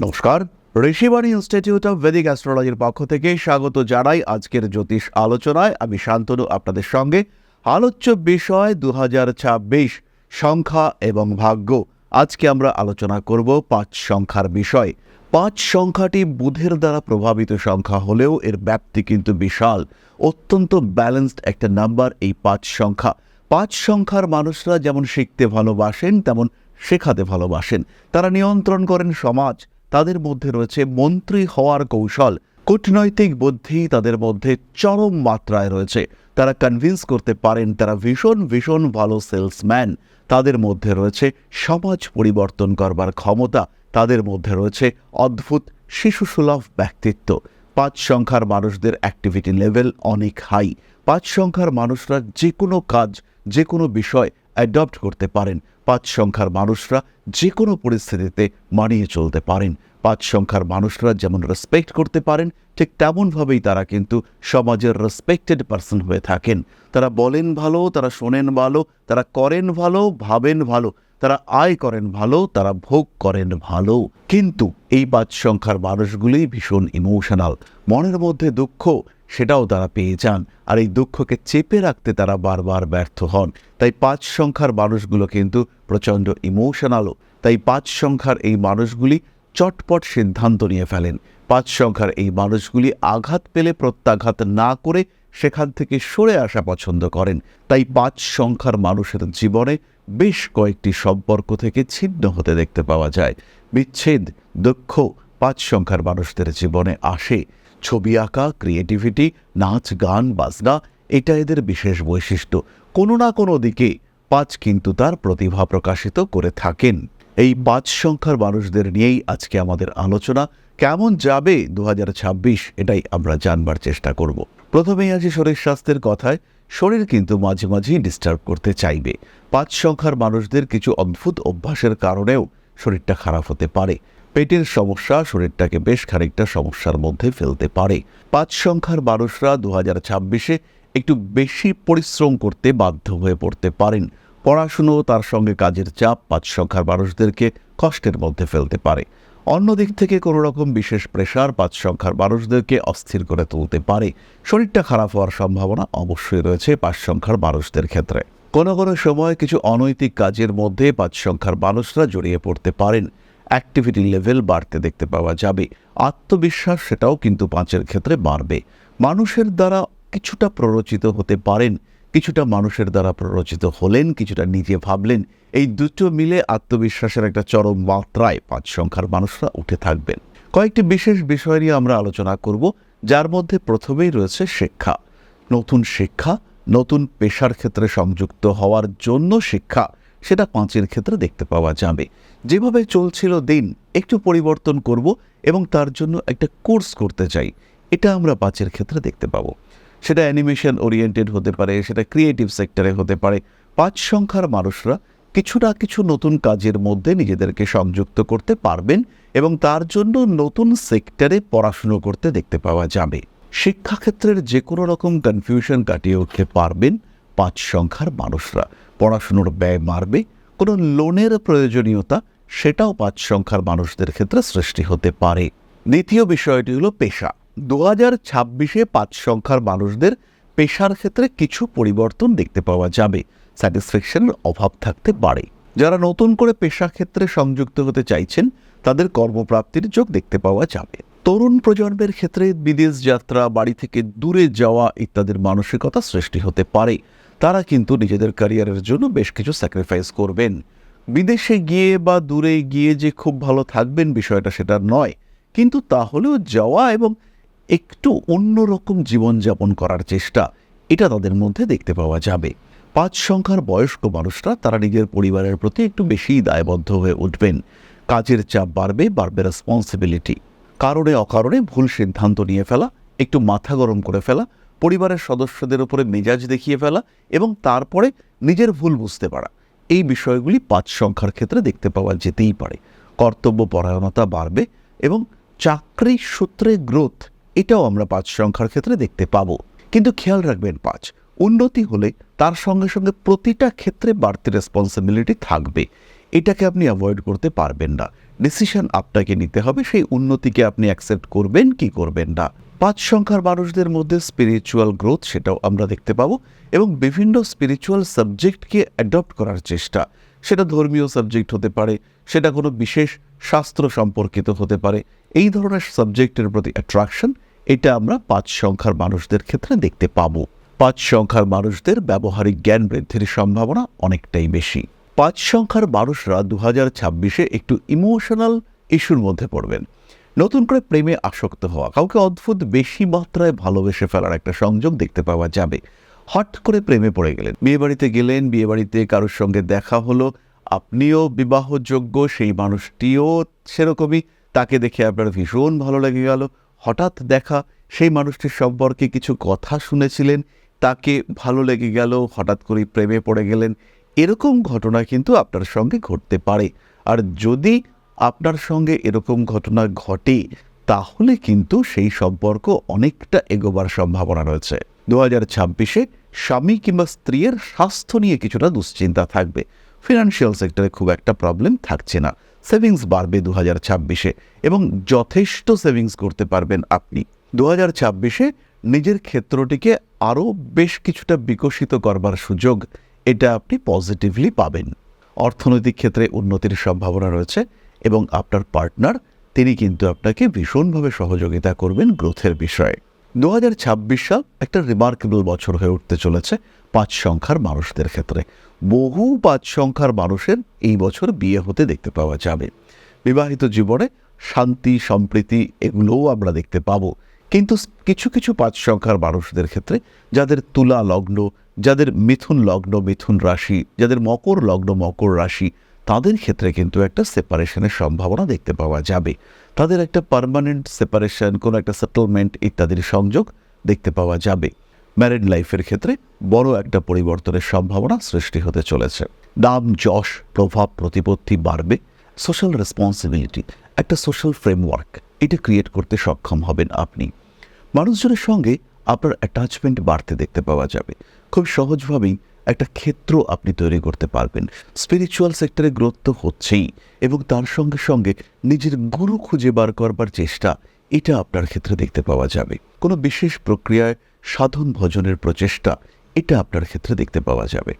নমস্কার। Rishibani institute of Vedic অ্যাস্ট্রোলজির পক্ষ থেকে স্বাগত জানাই আজকের জ্যোতিষ আলোচনায়। আমি শান্তনু, আপনাদের সঙ্গে। আলোচ্য বিষয় দুহাজার ছাব্বিশ, সংখ্যা এবং ভাগ্য। আজকে আমরা আলোচনা করব পাঁচ সংখ্যার বিষয়। পাঁচ সংখ্যাটি বুধের দ্বারা প্রভাবিত সংখ্যা হলেও এর ব্যাপ্তি কিন্তু বিশাল। অত্যন্ত ব্যালেন্সড একটা নাম্বার এই পাঁচ সংখ্যা। পাঁচ সংখ্যার মানুষরা যেমন শিখতে ভালোবাসেন, তেমন শেখাতে ভালোবাসেন। তারা নিয়ন্ত্রণ করেন সমাজ। তাদের মধ্যে রয়েছে মন্ত্রী হওয়ার কৌশল। কূটনৈতিক বুদ্ধি তাদের মধ্যে চরম মাত্রায় রয়েছে। তারা কনভিন্স করতে পারেন, তারা ভীষণ ভীষণ ভালো সেলসম্যান তাদের মধ্যে রয়েছে সমাজ পরিবর্তন করবার ক্ষমতা। তাদের মধ্যে রয়েছে অদ্ভুত শিশুসুলভ ব্যক্তিত্ব। পাঁচ সংখ্যার মানুষদের অ্যাক্টিভিটি লেভেল অনেক হাই পাঁচ সংখ্যার মানুষরা যে কোনো কাজ, যে কোনো বিষয় অ্যাডপ্ট করতে পারেন। পাঁচ সংখ্যার মানুষরা যে কোনো পরিস্থিতিতে মানিয়ে চলতে পারেন। পাঁচ সংখ্যার মানুষরা যেমন রেসপেক্ট করতে পারেন, ঠিক তেমনভাবেই তারা কিন্তু সমাজের রেসপেক্টেড পার্সন হয়ে থাকেন। তারা বলেন ভালো, তারা শোনেন ভালো, তারা করেন ভালো, ভাবেন ভালো, তারা আয় করেন ভালো, তারা ভোগ করেন ভালো। কিন্তু এই পাঁচ সংখ্যার মানুষগুলি ভীষণ ইমোশনাল মনের মধ্যে দুঃখ সেটাও তারা পেয়ে যান। আর এই দুঃখকে চেপে রাখতে তারা বারবার ব্যর্থ হন। তাই পাঁচ সংখ্যার মানুষগুলো কিন্তু প্রচণ্ড ইমোশনালও। তাই পাঁচ সংখ্যার এই মানুষগুলি চটপট সিদ্ধান্ত নিয়ে ফেলেন। পাঁচ সংখ্যার এই মানুষগুলি আঘাত পেলে প্রত্যাঘাত না করে সেখান থেকে সরে আসা পছন্দ করেন। তাই পাঁচ সংখ্যার মানুষের জীবনে বেশ কয়েকটি সম্পর্ক থেকে ছিন্ন হতে দেখতে পাওয়া যায়। বিচ্ছেদ, দুঃখ পাঁচ সংখ্যার মানুষদের জীবনে আসে। ছবি আঁকা ক্রিয়েটিভিটি নাচ, গান, বাজনা, এটা এদের বিশেষ বৈশিষ্ট্য। কোনো না কোনো দিকে পাঁচ কিন্তু তার প্রতিভা প্রকাশিত করে থাকেন। এই পাঁচ সংখ্যার মানুষদের নিয়েই আজকে আমাদের আলোচনা। কেমন যাবে দু হাজার ছাব্বিশ, এটাই আমরা জানবার চেষ্টা করব। প্রথমেই আছি শরীর স্বাস্থ্যের কথায়, শরীর কিন্তু মাঝে মাঝেই ডিস্টার্ব করতে চাইবে। পাঁচ সংখ্যার মানুষদের কিছু অদ্ভুত অভ্যাসের কারণেও শরীরটা খারাপ হতে পারে। পেটের সমস্যা, শরীরটাকে বেশ খানিকটা সমস্যার মধ্যে ফেলতে পারে। পাঁচ সংখ্যার মানুষরা দু হাজার ছাব্বিশে একটু বেশি পরিশ্রম করতে বাধ্য হয়ে পড়তে পারেন। পড়াশুনো তার সঙ্গে কাজের চাপ পাঁচ সংখ্যার মানুষদেরকে কষ্টের মধ্যে ফেলতে পারে। অন্যদিক থেকে কোনো রকম বিশেষ প্রেশার পাঁচ সংখ্যার মানুষদেরকে অস্থির করে তুলতে পারে। শরীরটা খারাপ হওয়ার সম্ভাবনা অবশ্যই রয়েছে পাঁচ সংখ্যার মানুষদের ক্ষেত্রে। কোনো কোনো সময় কিছু অনৈতিক কাজের মধ্যে পাঁচ সংখ্যার মানুষরা জড়িয়ে পড়তে পারেন। অ্যাক্টিভিটি লেভেল বাড়তে দেখতে পাওয়া যাবে। আত্মবিশ্বাস সেটাও কিন্তু পাঁচের ক্ষেত্রে বাড়বে। মানুষের দ্বারা কিছুটা প্ররোচিত হতে পারেন, কিছুটা মানুষের দ্বারা প্ররোচিত হলেন, কিছুটা নিজে ভাবলেন, এই দুটো মিলে আত্মবিশ্বাসের একটা চরম মাত্রায় পাঁচ সংখ্যার মানুষরা উঠে থাকবেন। কয়েকটি বিশেষ বিষয় নিয়ে আমরা আলোচনা করব, যার মধ্যে প্রথমেই রয়েছে শিক্ষা। নতুন শিক্ষা, নতুন পেশার ক্ষেত্রে সংযুক্ত হওয়ার জন্য শিক্ষা সেটা পাঁচের ক্ষেত্রে দেখতে পাওয়া যাবে। যেভাবে চলছিল দিন, একটু পরিবর্তন করব এবং তার জন্য একটা কোর্স করতে চাই। এটা আমরা পাঁচের ক্ষেত্রে দেখতে পাবো। সেটা অ্যানিমেশন ওরিয়েন্টেড হতে পারে, সেটা ক্রিয়েটিভ সেক্টরে হতে পারে। পাঁচ সংখ্যার মানুষরা কিছু না কিছু নতুন কাজের মধ্যে নিজেদেরকে সংযুক্ত করতে পারবেন এবং তার জন্য নতুন সেক্টরে পড়াশুনো করতে দেখতে পাওয়া যাবে। শিক্ষাক্ষেত্রের যে কোনো রকম কনফিউশন কাটিয়ে উঠতে পারবেন। পাঁচ সংখ্যার মানুষরা। পড়াশুনোর ব্যয় মারবে, কোনো লোনের প্রয়োজনীয়তা, সেটাও পাঁচ সংখ্যার মানুষদের ক্ষেত্রে সৃষ্টি হতে পারে। দ্বিতীয় বিষয়টি হলো পেশা। দু হাজার ছাব্বিশে পাঁচ সংখ্যার মানুষদের পেশার ক্ষেত্রে কিছু পরিবর্তন দেখতে পাওয়া যাবে। স্যাটিসফ্যাকশনের অভাব থাকতে পারে। যারা নতুন করে পেশা ক্ষেত্রে সংযুক্ত হতে চাইছেন, তাদের কর্মপ্রাপ্তির যোগ দেখতে পাওয়া যাবে। তরুণ প্রজন্মের ক্ষেত্রে বিদেশ যাত্রা, বাড়ি থেকে দূরে যাওয়া ইত্যাদির মানসিকতা সৃষ্টি হতে পারে। তারা কিন্তু নিজেদের ক্যারিয়ারের জন্য বেশ কিছু স্যাক্রিফাইস করবেন। বিদেশে গিয়ে বা দূরে গিয়ে যে খুব ভালো থাকবেন বিষয়টা সেটা নয়, কিন্তু তাহলেও যাওয়া এবং একটু অন্যরকম জীবনযাপন করার চেষ্টা, এটা তাদের মধ্যে দেখতে পাওয়া যাবে। পাঁচ সংখ্যার বয়স্ক মানুষরা তারা নিজের পরিবারের প্রতি একটু বেশিই দায়বদ্ধ হয়ে উঠবেন। কাজের চাপ বাড়বে বাড়বে রেসপন্সিবিলিটি কারণে অকারণে ভুল সিদ্ধান্ত নিয়ে ফেলা, একটু মাথা গরম করে ফেলা পরিবারের সদস্যদের উপরে মেজাজ দেখিয়ে ফেলা এবং তারপরে নিজের ভুল বুঝতে পারা। এই বিষয়গুলি পাঁচ সংখ্যার ক্ষেত্রে দেখতে পাওয়া যেতেই পারে। কর্তব্য পরায়ণতা বাড়বে এবং চাকরি সূত্রে গ্রোথ, এটাও আমরা পাঁচ সংখ্যার ক্ষেত্রে দেখতে পাবো। কিন্তু খেয়াল রাখবেন পাঁচ, উন্নতি হলে তার সঙ্গে সঙ্গে প্রতিটা ক্ষেত্রে বাড়তি রেসপন্সিবিলিটি থাকবে। এটাকে আপনি অ্যাভয়েড করতে পারবেন না। ডিসিশন আপনাকে নিতে হবে, সেই উন্নতিকে আপনি অ্যাকসেপ্ট করবেন কি করবেন না। পাঁচ সংখ্যার মানুষদের মধ্যে স্পিরিচুয়াল গ্রোথ সেটাও আমরা দেখতে পাবো এবং বিভিন্ন স্পিরিচুয়াল সাবজেক্টকে অ্যাডপ্ট করার চেষ্টা। সেটা ধর্মীয় সাবজেক্ট হতে পারে, সেটা কোনো বিশেষ শাস্ত্র সম্পর্কিত হতে পারে। এই ধরনের সাবজেক্টের প্রতি অ্যাট্রাকশন এটা আমরা পাঁচ সংখ্যার মানুষদের ক্ষেত্রে দেখতে পাবো। পাঁচ সংখ্যার মানুষদের ব্যবহারিক জ্ঞান বৃদ্ধির সম্ভাবনা অনেকটাই বেশি। পাঁচ সংখ্যার মানুষরা দু হাজার ছাব্বিশে একটু ইমোশনাল ইস্যুর মধ্যে পড়বেন। নতুন করে প্রেমে আসক্ত হওয়া, কাউকে অদ্ভুত বেশি মাত্রায় ভালোবেসে ফেলার একটা সংযোগ দেখতে পাওয়া যাবে। হট করে প্রেমে পড়ে গেলেন। বিয়েবাড়িতে গেলেন বিয়েবাড়িতে কারোর সঙ্গে দেখা হলো, আপনিও বিবাহযোগ্য, সেই মানুষটিও সেরকমই। তাকে দেখে আপনার ভীষণ ভালো লেগে গেল। হঠাৎ দেখা, সেই মানুষটির সম্পর্কে কিছু কথা শুনেছিলেন, তাকে ভালো লেগে গেল, হঠাৎ করে প্রেমে পড়ে গেলেন। এরকম ঘটনা কিন্তু আপনার সঙ্গে ঘটতে পারে। আর যদি আপনার সঙ্গে এরকম ঘটনা ঘটে, তাহলে কিন্তু সেই সম্পর্ক অনেকটা এগোবার সম্ভাবনা রয়েছে। দু হাজার ছাব্বিশে স্বামী কিংবা স্ত্রীর স্বাস্থ্য নিয়ে কিছুটা দুশ্চিন্তা থাকবে। ফিনান্সিয়াল সেক্টরে খুব একটা প্রবলেম থাকছে না। সেভিংস বাড়বে দু হাজার ছাব্বিশে এবং যথেষ্ট সেভিংস করতে পারবেন আপনি। দু হাজার ছাব্বিশে নিজের ক্ষেত্রটিকে আরও বেশ কিছুটা বিকশিত করবার সুযোগ, এটা আপনি পজিটিভলি পাবেন। অর্থনৈতিক ক্ষেত্রে উন্নতির সম্ভাবনা রয়েছে। এবং আপনার পার্টনার তিনি কিন্তু আপনাকে ভীষণভাবে সহযোগিতা করবেন গ্রোথের বিষয়ে। দু সাল একটা রিমার্কেবল বছর হয়ে উঠতে চলেছে পাঁচ সংখ্যার মানুষদের ক্ষেত্রে। বহু পাঁচ সংখ্যার মানুষের এই বছর বিয়ে হতে দেখতে পাওয়া যাবে। বিবাহিত জীবনে শান্তি, সম্প্রীতি এগুলোও আমরা দেখতে পাবো। কিন্তু কিছু কিছু পাঁচ সংখ্যার মানুষদের ক্ষেত্রে যাদের তুলা লগ্ন, যাদের মিথুন লগ্ন, মিথুন রাশি, যাদের মকর লগ্ন, মকর রাশি তাদের ক্ষেত্রে কিন্তু একটা সেপারেশনের সম্ভাবনা দেখতে পাওয়া যাবে। তাদের একটা পার্মানেন্ট সেপারেশন কোনো একটা সেটেলমেন্ট ইত্যাদির সংযোগ দেখতে পাওয়া যাবে। ম্যারিড লাইফের ক্ষেত্রে বড় একটা পরিবর্তনের সম্ভাবনা সৃষ্টি হতে চলেছে। নাম যশ, প্রভাব, প্রতিপত্তি বাড়বে। সোশ্যাল রেসপন্সিবিলিটি একটা সোশ্যাল ফ্রেমওয়ার্ক এটা ক্রিয়েট করতে সক্ষম হবেন আপনি। মানুষজনের সঙ্গে আপনার অ্যাটাচমেন্ট বাড়তে দেখতে পাওয়া যাবে। খুব সহজভাবেই একটা ক্ষেত্র আপনি তৈরি করতে পারবেন। স্পিরিচুয়াল সেক্টরে গ্রোথ তো হচ্ছেই এবং তার সঙ্গে সঙ্গে নিজের গুরু খুঁজে বার করবার চেষ্টা, এটা আপনার ক্ষেত্রে দেখতে পাওয়া যাবে। কোনো বিশেষ প্রক্রিয়ায় সাধন ভজনের প্রচেষ্টা, এটা আপনার ক্ষেত্রে দেখতে পাওয়া যাবে।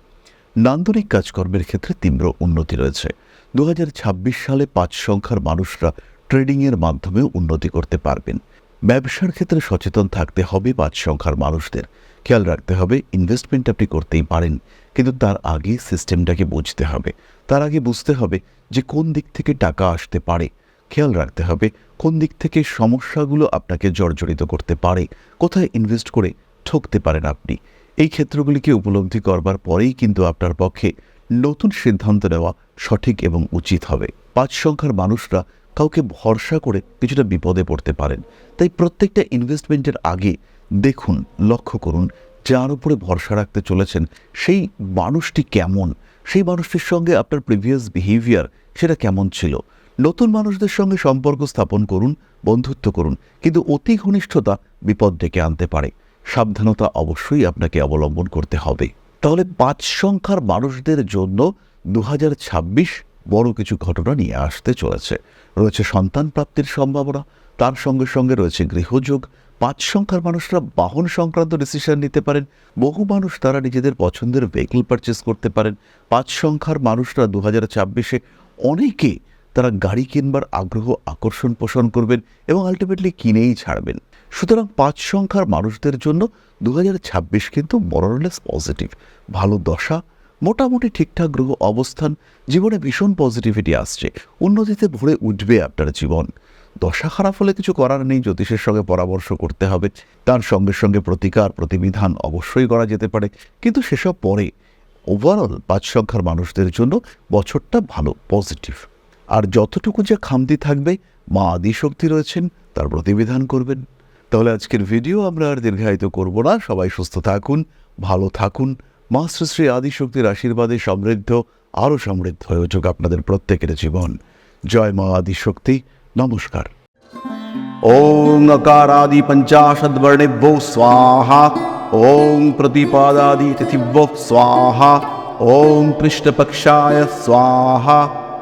নান্দনিক কাজকর্মের ক্ষেত্রে তীব্র উন্নতি রয়েছে। দু হাজার ছাব্বিশ সালে পাঁচ সংখ্যার মানুষরা ট্রেডিংয়ের মাধ্যমে উন্নতি করতে পারবেন। ব্যবসার ক্ষেত্রে সচেতন থাকতে হবে পাঁচ সংখ্যার মানুষদের। খেয়াল রাখতে হবে ইনভেস্টমেন্ট আপনি করতেই পারেন, কিন্তু তার আগে সিস্টেমটাকে বুঝতে হবে। তার আগে বুঝতে হবে যে কোন দিক থেকে টাকা আসতে পারে। খেয়াল রাখতে হবে কোন দিক থেকে সমস্যাগুলো আপনাকে জর্জরিত করতে পারে। কোথায় ইনভেস্ট করে ঠকতে পারেন আপনি? এই ক্ষেত্রগুলিকে উপলব্ধি করবার পরেই কিন্তু আপনার পক্ষে নতুন সিদ্ধান্ত নেওয়া সঠিক এবং উচিত হবে। পাঁচ সংখ্যার মানুষরা কাউকে ভরসা করে কিছুটা বিপদে পড়তে পারেন। তাই প্রত্যেকটা ইনভেস্টমেন্টের আগে দেখুন, লক্ষ্য করুন, যার উপরে ভরসা রাখতে চলেছেন সেই মানুষটি কেমন? সেই মানুষটির সঙ্গে আপনার প্রিভিয়াস বিহেভিয়ার সেটা কেমন ছিল? নতুন মানুষদের সঙ্গে সম্পর্ক স্থাপন করুন, বন্ধুত্ব করুন, কিন্তু অতি ঘনিষ্ঠতা বিপদ ডেকে আনতে পারে। সাবধানতা অবশ্যই আপনাকে অবলম্বন করতে হবে। তাহলে পাঁচ সংখ্যার মানুষদের জন্য দু হাজার ছাব্বিশ বড় কিছু ঘটনা নিয়ে আসতে চলেছে। রয়েছে সন্তান প্রাপ্তির সম্ভাবনা, তার সঙ্গে সঙ্গে রয়েছে গৃহযোগ। পাঁচ সংখ্যার মানুষরা বাহন সংক্রান্ত ডিসিশন নিতে পারেন। বহু মানুষ তারা নিজেদের পছন্দের ভেহিকল পারচেস করতে পারেন। পাঁচ সংখ্যার মানুষরা দু হাজার ছাব্বিশে অনেকে তারা গাড়ি কিনবার আগ্রহ আকর্ষণ পোষণ করবেন এবং আলটিমেটলি কিনেই ছাড়বেন। সুতরাং পাঁচ সংখ্যার মানুষদের জন্য দু হাজার ছাব্বিশ কিন্তু মরলেস পজিটিভ। ভালো দশা, মোটামুটি ঠিকঠাক গ্রহ অবস্থান, জীবনে ভীষণ পজিটিভিটি আসছে। উন্নতিতে ভরে উঠবে আপনার জীবন। দশা খারাপ হলে কিছু করার নেই, জ্যোতিষের সঙ্গে পরামর্শ করতে হবে। তার সঙ্গে সঙ্গে প্রতিকার, প্রতিবিধান অবশ্যই করা যেতে পারে। কিন্তু সেসব পরে ওভারঅল পাঁচ সংখ্যার মানুষদের জন্য বছরটা ভালো পজিটিভ আর যতটুকু যে খামতি থাকবে, মা আদিশক্তি রয়েছেন, তার প্রতিবিধান করবেন। তাহলে আজকের ভিডিও আমরা আর দীর্ঘায়িত করব না সবাই সুস্থ থাকুন ভালো থাকুন মা শ্রী শ্রী আদিশক্তির আশীর্বাদে সমৃদ্ধ আরও সমৃদ্ধ হয়ে উঠুক আপনাদের প্রত্যেকের জীবন জয় মা আদিশক্তি নমস্কার ওং अकारादि पञ्चाशद्वर्णेभ्यो स्वाहा ॐ प्रतिपादादि तिथिभ्यो स्वाहा ॐ कृष्णपक्षाय स्वाहा